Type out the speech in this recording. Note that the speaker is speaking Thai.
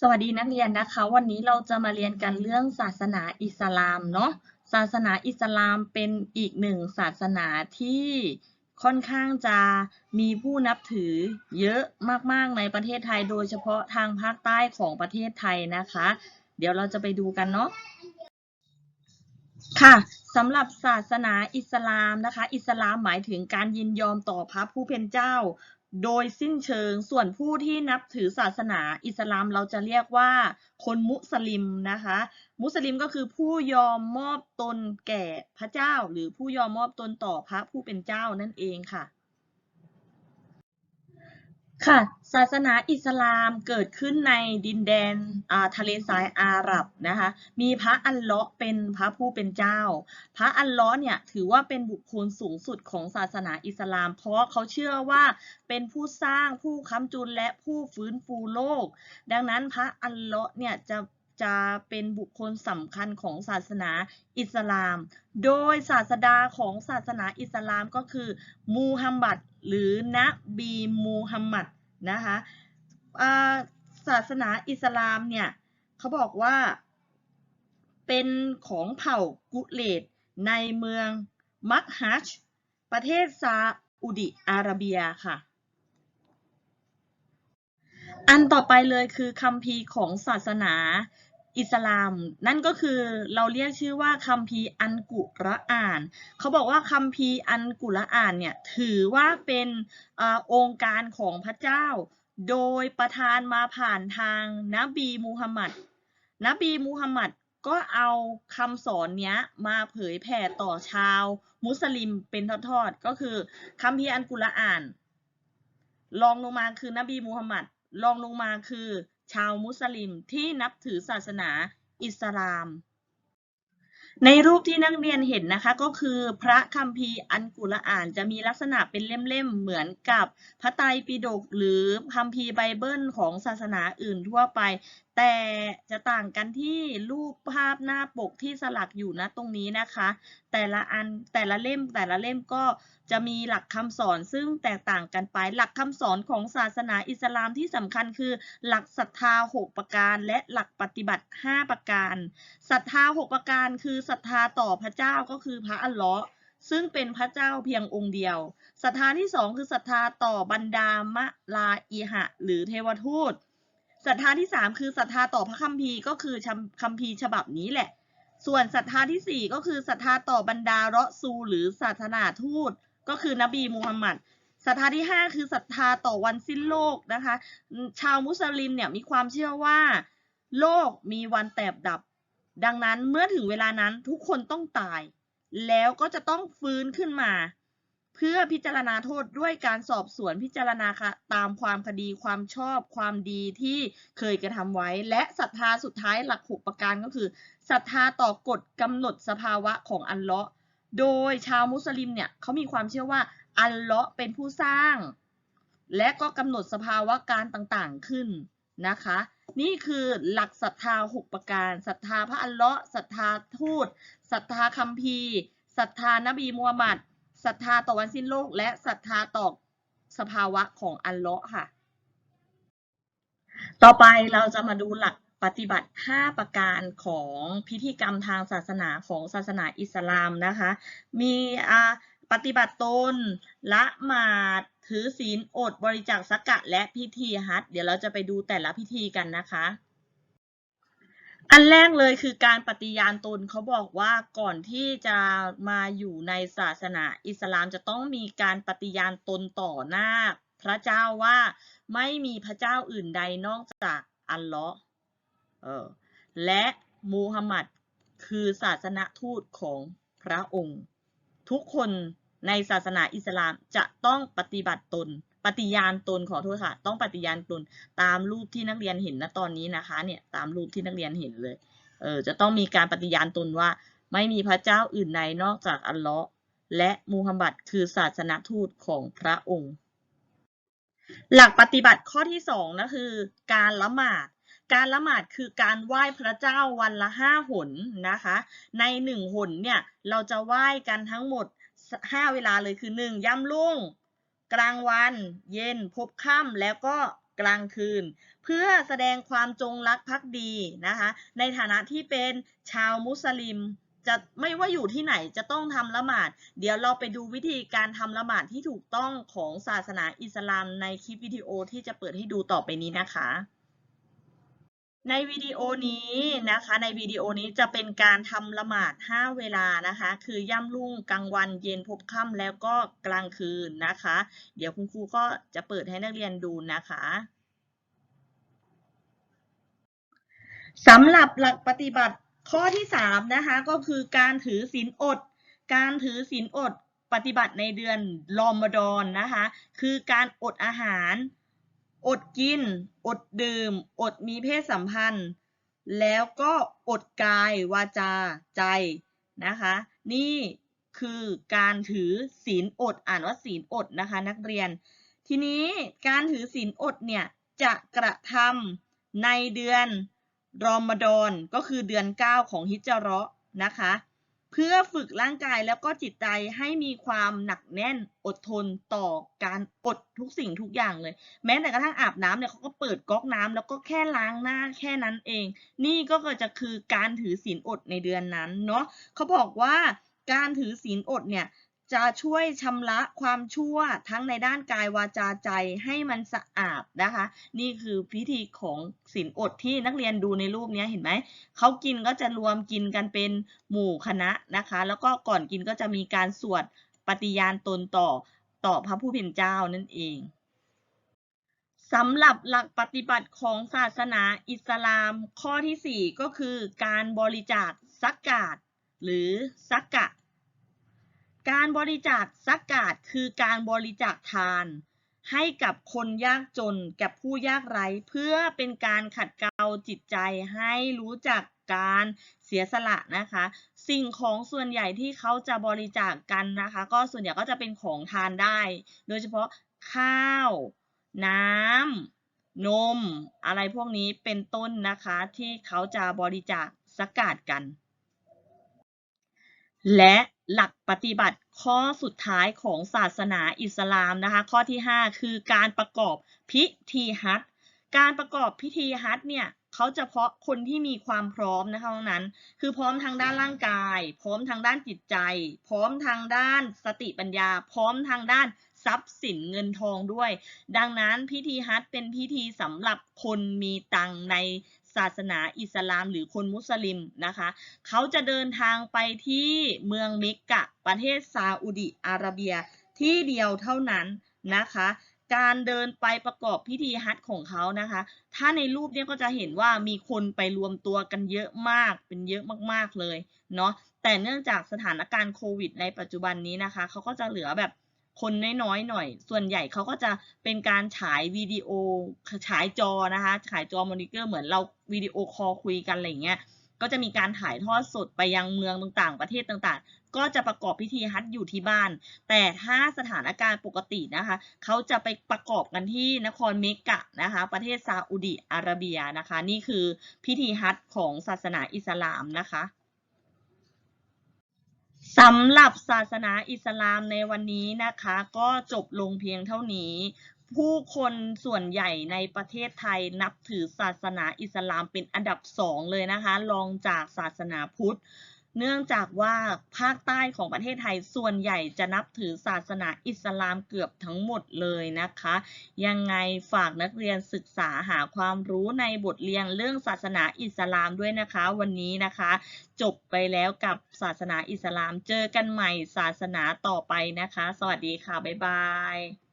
สวัสดีนักเรียนนะคะ วันนี้เราจะมาเรียนกันเรื่องศาสนาอิสลามเนาะศาสนาอิสลามเป็นอีกหนึ่งศาสนาที่ค่อนข้างจะมีผู้นับถือเยอะมากๆในประเทศไทย โดยเฉพาะทางภาคใต้ของประเทศไทยนะคะ เดี๋ยวเราจะไปดูกันเนาะค่ะสำหรับศาสนาอิสลามนะคะ อิสลามหมายถึงการยินยอมต่อพระผู้เป็นเจ้า โดยสิ้นเชิง ส่วนผู้ที่นับถือศาสนาอิสลามเราจะเรียกว่า คนมุสลิมนะคะ มุสลิมก็คือผู้ยอมมอบตนแก่พระเจ้า หรือผู้ยอมมอบตนต่อพระผู้เป็นเจ้านั่นเองค่ะ ค่ะ ศาสนาอิสลามเกิดขึ้นในดินแดนทะเลทรายอาหรับนะคะ มีพระอัลเลาะห์เป็นพระผู้เป็นเจ้า พระอัลเลาะห์เนี่ยถือว่าเป็นบุคคลสูงสุดของศาสนาอิสลาม เพราะเขาเชื่อว่าเป็นผู้สร้างผู้ค้ำจุนและผู้ฟื้นฟูโลก ดังนั้นพระอัลเลาะห์เนี่ยจะจะเป็นบุคคลสำคัญของศาสนาอิสลาม โดยศาสดาของศาสนาอิสลามก็คือ มูฮัมหมัด หรือนบีมูฮัมหมัด นะคะาศาสนาอิสลามเนี่ยเขาบอกว่าเป็นของเผ่ากุเลตในเมืองมักฮัชประเทศซาอุดิอาระเบียค่ะ อันต่อไปเลยคือคัมภีร์ของศาสนา อิสลาม นั่นก็คือเราเรียกชื่อว่าคัมภีร์อันกุรอาน เขาบอกว่าคัมภีร์อันกุรอานเนี่ยถือว่าเป็นอองค์การของพระเจ้า โดยประทานมาผ่านทางนบีมูฮัมหมัด นบีมูฮัมหมัดก็เอาคำสอนเนี้ยมาเผยแผ่ต่อชาวมุสลิมเป็นทอดๆ ก็คือคัมภีร์อันกุรอาน รองลงมาคือนบีมูฮัมหมัด รองลงมาคือ ชาวมุสลิมที่นับถือศาสนาอิสลาม ในรูปที่นักเรียนเห็นนะคะก็คือพระคัมภีร์อันกุรอานจะมีลักษณะเป็นเล่มๆเหมือนกับพระไตรปิฎกหรือคัมภีร์ไบเบิลของศาสนาอื่นทั่วไป แต่จะต่างกันที่รูปภาพหน้าปกที่สลักอยู่นะตรงนี้นะคะ แต่ละอันแต่ละเล่มแต่ละเล่มก็จะมีหลักคำสอนซึ่งแตกต่างกันไป หลักคำสอนของศาสนาอิสลามที่สำคัญคือ หลักศรัทธา 6 ประการ และหลักปฏิบัติ 5 ประการศรัทธา 6 ประการ คือศรัทธาต่อพระเจ้าก็คือพระอัลเลาะห์ซึ่งเป็นพระเจ้าเพียงองค์เดียวศรัทธาที่สองคือศรัทธาต่อบรรดามะลาอีหะ หรือเทวทูต ศรัทธาที่สามคือศรัทธาต่อพระคัมภีร์ก็คือคัมภีร์ฉบับนี้แหละ ส่วนศรัทธาที่สี่ก็คือศรัทธาต่อบรรดาเราะซูลหรือศาสนาทูต ก็คือนบีมูฮัมหมัดศรัทธาที่ห้าคือศรัทธาต่อวันสิ้นโลกนะคะ ชาวมุสลิมเนี่ยมีความเชื่อว่า โลกมีวันแตกดับ ดังนั้นเมื่อถึงเวลานั้นทุกคนต้องตาย แล้วก็จะต้องฟื้นขึ้นมา เพื่อพิจารณาโทษด้วยการสอบสวนพิจารณาค่ะตามความคดีความชอบความดีที่เคยกระทำไว้ และศรัทธาสุดท้ายหลักหกประการก็คือศรัทธาต่อกฎกำหนดสภาวะของอัลเลาะห์โดยชาวมุสลิมเนี่ยเขามีความเชื่อว่าอัลเลาะห์เป็นผู้สร้าง และก็กำหนดสภาวะการต่างๆขึ้นนะคะ นี่คือหลักศรัทธา6ประการศรัทธาพระอัลเลาะห์ศรัทธาทูตศรัทธาคัมภีร์ศรัทธานบีมูฮัมหมัด ศรัทธาต่อวันสิ้นโลก และศรัทธาต่อสภาวะของอัลเลาะห์ค่ะ ต่อไปเราจะมาดูหลักปฏิบัติ 5 ประการของพิธีกรรมทางศาสนาของศาสนาอิสลามนะคะ มีอ่าปฏิบัติตนละหมาดถือศีลอดบริจาคสักกะและพิธีฮัจญ์เดี๋ยวเราจะไปดูแต่ละพิธีกันนะคะ อันแรกเลยคือการปฏิญาณตนเขาบอกว่าก่อนที่จะมาอยู่ในศาสนาอิสลามจะต้องมีการปฏิญาณตนต่อหน้า พระเจ้าว่าไม่มีพระเจ้าอื่นใดนอกจากอัลเลาะห์เออและมูฮัมหมัดคือศาสนทูตของพระองค์ ทุกคนในศาสนาอิสลามจะต้องปฏิบัติตน ปฏิญาณตนขอโทษค่ะ ต้องปฏิญาณตนตามรูปที่นักเรียนเห็นณตอนนี้นะคะ เนี่ยตามรูปที่นักเรียนเห็นเลย เออจะต้องมีการปฏิญาณตนว่า ไม่มีพระเจ้าอื่นใดนอกจากอัลเลาะห์และมูฮัมหมัดคือศาสนทูตของพระองค์ หลักปฏิบัติข้อที่สองนะคือ การละหมาดการละหมาดคือการไหว้พระเจ้าวันละห้าหนนะคะ ในหนึ่งหนเนี่ยเราจะไหว้กันทั้งหมดห้าเวลาเลยคือหนึ่งย่ำรุ่ง กลางวัน เย็น พบค่ำแล้วก็กลางคืน เพื่อแสดงความจงรักภักดีนะคะในฐานะที่เป็นชาวมุสลิมจะไม่ว่าอยู่ที่ไหนจะต้องทำละหมาด เดี๋ยวเราไปดูวิธีการทำละหมาดที่ถูกต้องของศาสนาอิสลามในคลิปวิดีโอที่จะเปิดให้ดูต่อไปนี้นะคะ ในวิดีโอนี้นะคะ ในวิดีโอนี้จะเป็นการทำละหมาด 5 เวลานะคะ คือย่ำรุ่งกลางวันเย็นพบค่ำแล้วก็กลางคืนนะคะ เดี๋ยวคุณครูก็จะเปิดให้นักเรียนดูนะคะสำหรับหลักปฏิบัติข้อที่3นะคะก็คือการถือศีลอด การถือศีลอดปฏิบัติในเดือนรอมฎอนนะคะ คือการอดอาหาร อดกิน อดดื่ม อดมีเพศสัมพันธ์ แล้วก็อดกายวาจาใจนะคะ นี่คือการถือศีลอดอ่านว่าศีลอดนะคะ นักเรียน ทีนี้การถือศีลอดเนี่ยจะกระทำในเดือนรอมฎอนก็คือเดือน 9 ของฮิจเราะนะคะ เพื่อฝึกร่างกายแล้วก็จิตใจให้มีความหนักแน่นอดทนต่อการอดทุกสิ่งทุกอย่างเลย แม้แต่กระทั่งอาบน้ำเนี่ยเขาก็เปิดก๊อกน้ำแล้วก็แค่ล้างหน้าแค่นั้นเอง นี่ก็จะคือการถือศีลอดในเดือนนั้นเนาะเขาบอกว่าการถือศีลอดเนี่ย จะช่วยชำระความชั่วทั้งในด้านกายวาจาใจให้มันสะอาดนะคะ นี่คือพิธีของศีลอดที่นักเรียนดูในรูปนี้เห็นไหมเขากินก็จะรวมกินกันเป็นหมู่คณะนะคะ แล้วก็ก่อนกินก็จะมีการสวดปฏิญาณตนต่อต่อพระผู้เป็นเจ้านั่นเองสำหรับหลักปฏิบัติของศาสนาอิสลามข้อที่ 4 ก็คือการบริจาคซักกาดหรือซักกะ การบริจาคซักกาดคือการบริจาคทาน ให้กับคนยากจนกับผู้ยากไร้ เพื่อเป็นการขัดเกลาจิตใจให้รู้จักการเสียสละนะคะ สิ่งของส่วนใหญ่ที่เขาจะบริจาคกันนะคะ ก็ส่วนใหญ่ก็จะเป็นของทานได้ โดยเฉพาะข้าว น้ำนม อะไรพวกนี้เป็นต้นนะคะที่เขาจะบริจาคสักกาดกัน และ หลักปฏิบัติข้อสุดท้ายของศาสนาอิสลามนะคะ ข้อที่ 5 คือการประกอบพิธีฮัจการประกอบพิธีฮัจเนี่ยเขาจะเพาะคนที่มีความพร้อมนะคะนั้น คือพร้อมทางด้านร่างกาย พร้อมทางด้านจิตใจ พร้อมทางด้านสติปัญญา พร้อมทางด้านทรัพย์สินเงินทองด้วย ดังนั้นพิธีฮัจเป็นพิธีสำหรับคนมีตังใน ศาสนาอิสลามหรือคนมุสลิมนะคะเขาจะเดินทางไปที่เมืองมิกกะประเทศซาอุดิอาระเบียที่เดียวเท่านั้นนะคะการเดินไปประกอบพิธีฮัจของเขานะคะ ถ้าในรูปเนี้ยก็จะเห็นว่ามีคนไปรวมตัวกันเยอะมาก เป็นเยอะมากๆเลยเนาะ แต่เนื่องจากสถานการณ์โควิดในปัจจุบันนี้นะคะ เขาก็จะเหลือแบบ คนน้อยๆหน่อย ส่วนใหญ่เขาก็จะเป็นการฉายวิดีโอฉายจอนะคะ ฉายจอมอนิเตอร์เหมือนเราวิดีโอคอลคุยกันอะไรเงี้ย ก็จะมีการถ่ายทอดสดไปยังเมืองต่างๆ ประเทศต่างๆ ก็จะประกอบพิธีฮัจอยู่ที่บ้าน แต่ถ้าสถานการณ์ปกตินะคะ เขาจะไปประกอบกันที่นครเมกะนะคะ ประเทศซาอุดิอาระเบียนะคะ นี่คือพิธีฮัจของศาสนาอิสลามนะคะ สำหรับศาสนาอิสลามในวันนี้นะคะ ก็จบลงเพียงเท่านี้ ผู้คนส่วนใหญ่ในประเทศไทยนับถือศาสนาอิสลามเป็นอันดับสองเลยนะคะรองจากศาสนาพุทธ เนื่องจากว่าภาคใต้ของประเทศไทยส่วนใหญ่จะนับถือศาสนาอิสลามเกือบทั้งหมดเลยนะคะ ยังไงฝากนักเรียนศึกษาหาความรู้ในบทเรียนเรื่องศาสนาอิสลามด้วยนะคะ วันนี้นะคะ จบไปแล้วกับศาสนาอิสลามเจอกันใหม่ศาสนาต่อไปนะคะ สวัสดีค่ะ บ๊ายบาย